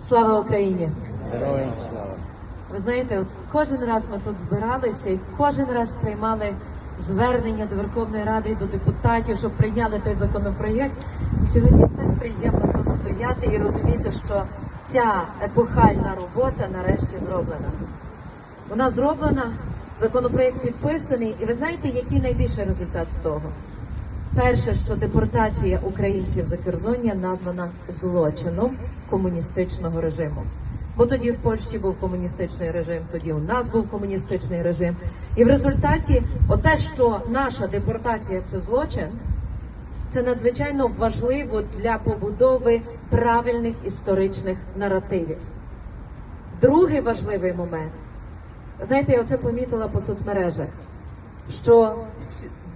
Слава Україні! Героям слава. Ви знаєте, от кожен раз ми тут збиралися і кожен раз приймали звернення до Верховної Ради і до депутатів, щоб прийняли той законопроєкт. І сьогодні так приємно тут стояти і розуміти, що ця епохальна робота нарешті зроблена. Вона зроблена, законопроєкт підписаний, і ви знаєте, який найбільший результат з того? Перше, що депортація українців за Керзоння названа злочином комуністичного режиму. Бо тоді в Польщі був комуністичний режим, тоді у нас був комуністичний режим. І в результаті, оте, що наша депортація це злочин, це надзвичайно важливо для побудови правильних історичних наративів. Другий важливий момент. Знаєте, я оце помітила по соцмережах, що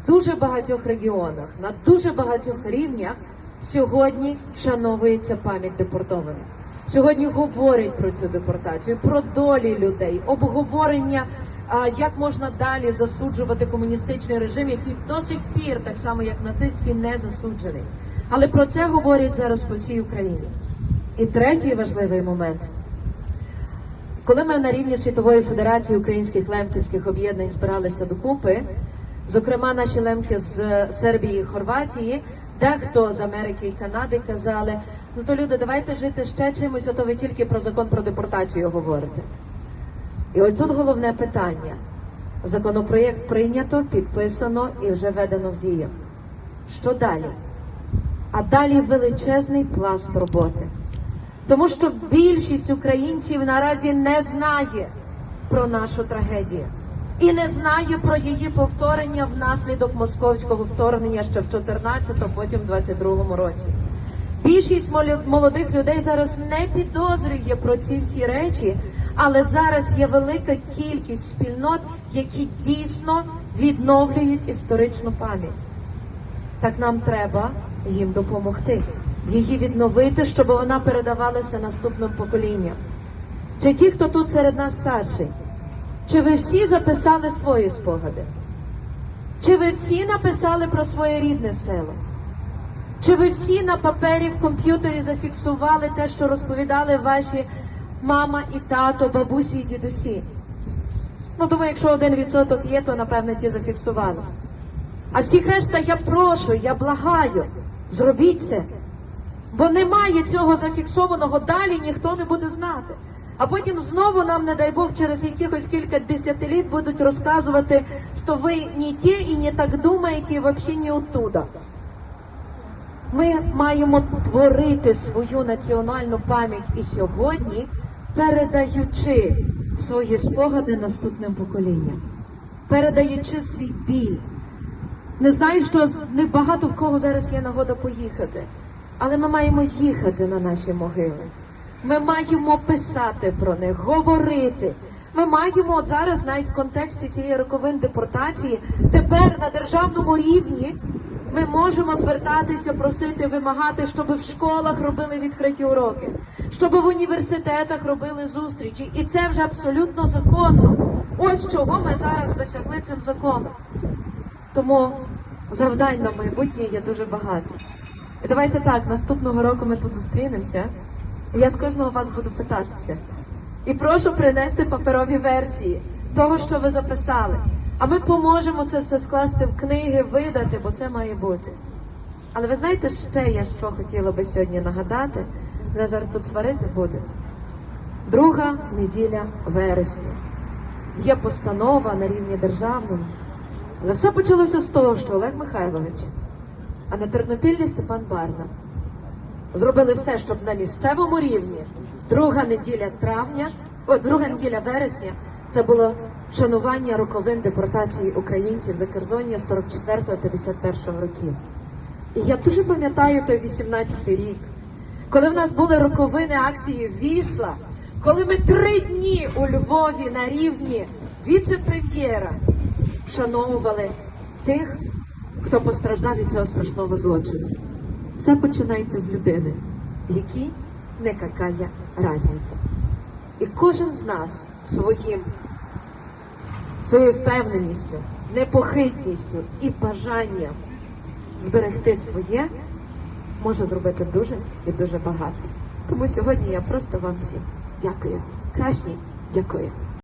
дуже багатьох регіонах, на дуже багатьох рівнях сьогодні вшановується пам'ять депортованих. Сьогодні говорять про цю депортацію, про долі людей, обговорення, як можна далі засуджувати комуністичний режим, який до сих пір, так само як нацистський, не засуджений. Але про це говорять зараз по всій Україні. І третій важливий момент. Коли ми на рівні Світової Федерації українських лемківських об'єднань збиралися докупи, зокрема наші лемки з Сербії і Хорватії, дехто з Америки і Канади казали: ну то люди, давайте жити ще чимось, а то ви тільки про закон про депортацію говорите. І ось тут головне питання: законопроєкт прийнято, підписано і вже введено в дію. Що далі? А далі величезний пласт роботи. Тому що більшість українців наразі не знає про нашу трагедію і не знає про її повторення внаслідок московського вторгнення ще в 14, потім в 22 році. Більшість молодих людей зараз не підозрює про ці всі речі, але зараз є велика кількість спільнот, які дійсно відновлюють історичну пам'ять. Так нам треба їм допомогти, її відновити, щоб вона передавалася наступним поколінням. Чи ті, хто тут серед нас старший? Чи ви всі записали свої спогади? Чи ви всі написали про своє рідне село? Чи ви всі на папері в комп'ютері зафіксували те, що розповідали ваші мама і тато, бабусі і дідусі? Ну, думаю, якщо один відсоток є, то напевне ті зафіксували. А всіх решта я прошу, я благаю, зробіть це. Бо немає цього зафіксованого, далі ніхто не буде знати. А потім знову нам, не дай Бог, через якихось кілька десятиліт будуть розказувати, що ви не ті і не так думаєте, і взагалі не оттуда. Ми маємо творити свою національну пам'ять і сьогодні, передаючи свої спогади наступним поколінням, передаючи свій біль. Не знаю, що з- не багато в кого зараз є нагода поїхати, але ми маємо їхати на наші могили. Ми маємо писати про них, говорити. Ми маємо от зараз, навіть в контексті цієї роковин депортації, тепер на державному рівні ми можемо звертатися, просити, вимагати, щоб в школах робили відкриті уроки, щоб в університетах робили зустрічі. І це вже абсолютно законно. Ось чого ми зараз досягли цим законом. Тому завдань на майбутнє є дуже багато. І давайте так, наступного року ми тут зустрінемося. Я з кожного вас буду питатися. І прошу принести паперові версії того, що ви записали. А ми поможемо це все скласти в книги, видати, бо це має бути. Але ви знаєте, ще я що хотіла би сьогодні нагадати? Мене зараз тут сварити будуть. Друга неділя вересня. Є постанова на рівні державному. Але все почалося з того, що Олег Михайлович, а на Тернопіллі Степан Барна зробили все, щоб на місцевому рівні друга неділя травня, о, друга неділя вересня, це було шанування роковин депортації українців за Керзоння 44-51 років. І я дуже пам'ятаю той 18-й рік, коли в нас були роковини акції Вісла, коли ми три дні у Львові на рівні віце-прем'єра вшановували тих, хто постраждав від цього страшного злочину. Все починається з людини, якій не какая разниця. І кожен з нас своїм своєю впевненістю, непохитністю і бажанням зберегти своє може зробити дуже і дуже багато. Тому сьогодні я просто вам всім дякую. Кращні, дякую.